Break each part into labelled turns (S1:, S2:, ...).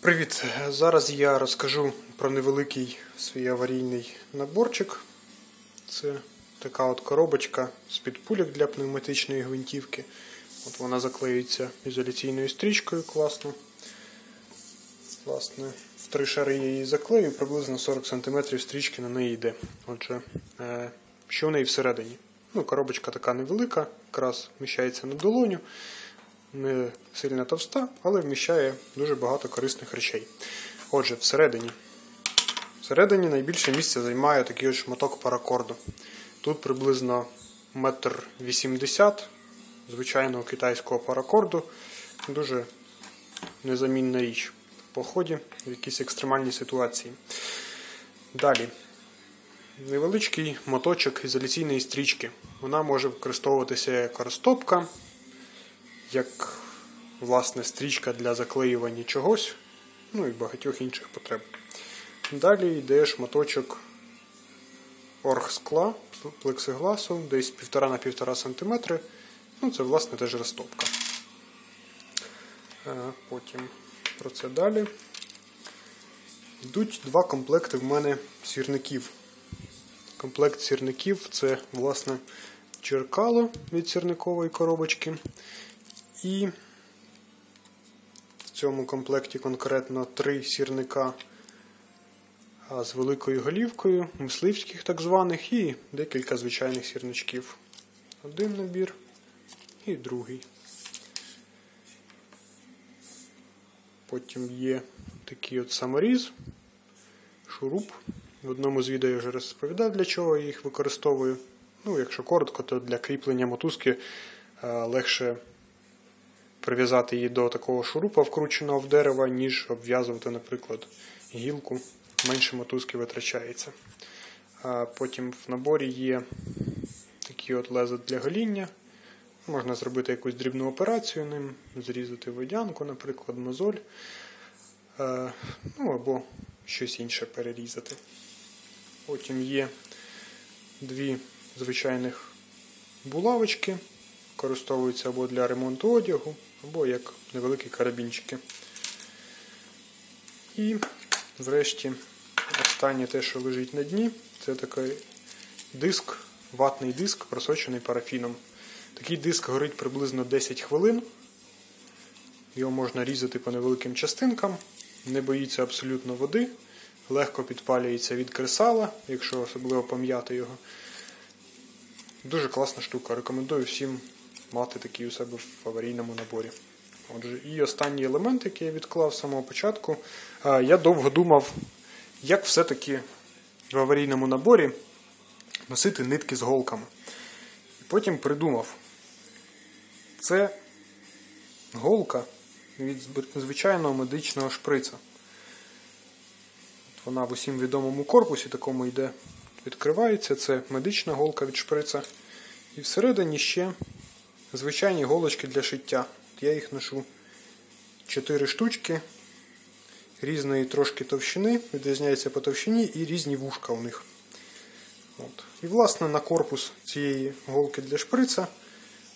S1: Привіт! Зараз я розкажу про невеликий свій аварійний наборчик. Це така от коробочка з-під пулік для пневматичної гвинтівки. От Вона заклеюється ізоляційною стрічкою класно. Власне, в три шари я її заклею, приблизно 40 см стрічки на неї йде. Отже, е, що в неї всередині? Ну, Коробочка така невелика, якраз вміщається на долоню не сильно товста, але вміщає дуже багато корисних речей. Отже, всередині всередині найбільше місця займає такий ось шматок паракорду. Тут приблизно 1,80 м звичайного китайського паракорду. Дуже незамінна річ в поході в якійсь екстремальній ситуації. Далі. Невеличкий моточок ізоляційної стрічки. Вона може використовуватися як розтопка, як власне стрічка для заклеювання чогось, ну і багатьох інших потреб. Далі йде шматочок оргскла, плексигласу, десь 1,5 на 1,5 см. Ну, це, власне, теж розтопка. Потім про це далі. Йдуть два комплекти в мене сірників. Комплект сірників це, власне, черкало від сірникової коробочки. І в цьому комплекті конкретно три сірника з великою голівкою, мисливських так званих, і декілька звичайних сірничків. Один набір і другий. Потім є такий от саморіз, шуруп. В одному з відео я вже розповідав, для чого я їх використовую. Ну, якщо коротко, то для кріплення мотузки легше прив'язати її до такого шурупа, вкрученого в дерево, ніж обв'язувати, наприклад, гілку, менше мотузки витрачається. Потім в наборі є такі от леза для гоління. Можна зробити якусь дрібну операцію ним, зрізати водянку, наприклад, мозоль, ну або щось інше перерізати. Потім є дві звичайних булавочки, використовуються або для ремонту одягу, або як невеликі карабінчики. І, врешті, останнє те, що лежить на дні, це такий диск, ватний диск, просочений парафіном. Такий диск горить приблизно 10 хвилин. Його можна різати по невеликим частинкам, не боїться абсолютно води, легко підпалюється від кресала, якщо особливо пом'яти його. Дуже класна штука. Рекомендую всім мати такий у себе в аварійному наборі. Отже, І останній елемент, який я відклав з самого початку, я довго думав, як все-таки в аварійному наборі носити нитки з голками. І потім придумав, це голка від звичайного медичного шприца. Вона в усім відомому корпусі такому йде, відкривається, це медична голка від шприца. І всередині ще звичайні голочки для шиття. Я їх ношу 4 штучки різної трошки товщини, відрізняється по товщині і різні вушка у них. От. І, власне, на корпус цієї голки для шприца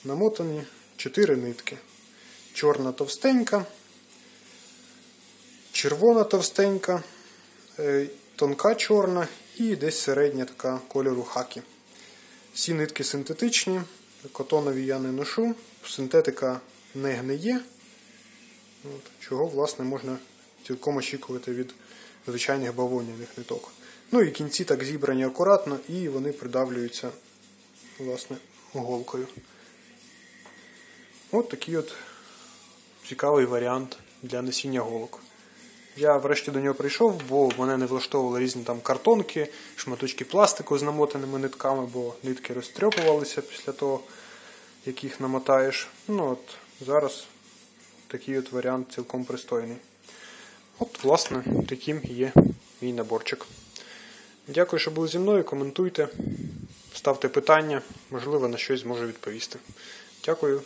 S1: намотані 4 нитки. Чорна товстенька, червона товстенька, е, тонка чорна і десь середня така кольору хакі. Всі нитки синтетичні, котонові я не ношу, синтетика не гниє, От, чого, власне, можна цілком очікувати від звичайних бавовняних ниток. Ну і кінці так зібрані акуратно і вони придавлюються власне, голкою. От такий от цікавий варіант для носіння голок. Я врешті до нього прийшов, бо мене не влаштовували різні там картонки, шматочки пластику з намотаними нитками, бо нитки розтрьопувалися після того, як їх намотаєш. Ну от Зараз такий от варіант цілком пристойний. От, власне, таким є мій наборчик. Дякую, що були зі мною. Коментуйте, ставте питання, можливо, на щось зможу відповісти. Дякую.